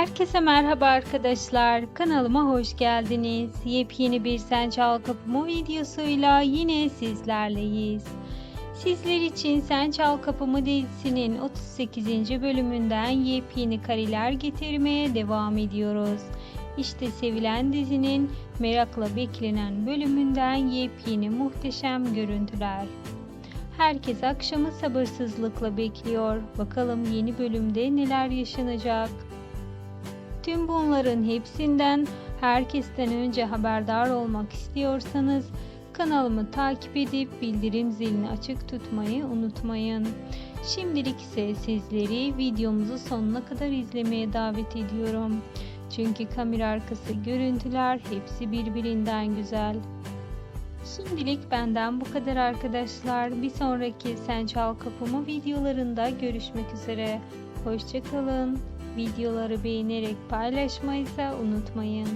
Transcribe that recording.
Herkese merhaba arkadaşlar. Kanalıma hoş geldiniz. Yepyeni bir Sen Çal Kapımı videosuyla yine sizlerleyiz. Sizler için Sen Çal Kapımı dizisinin 38. bölümünden yepyeni kareler getirmeye devam ediyoruz. İşte sevilen dizinin merakla beklenen bölümünden yepyeni muhteşem görüntüler. Herkes akşamı sabırsızlıkla bekliyor. Bakalım yeni bölümde neler yaşanacak? Tüm bunların hepsinden herkesten önce haberdar olmak istiyorsanız kanalımı takip edip bildirim zilini açık tutmayı unutmayın. Şimdilik ise sizleri videomuzu sonuna kadar izlemeye davet ediyorum. Çünkü kamera arkası görüntüler hepsi birbirinden güzel. Şimdilik benden bu kadar arkadaşlar. Bir sonraki Sen Çal Kapımı videolarında görüşmek üzere. Hoşçakalın. Videoları beğenerek paylaşmayı ise unutmayın.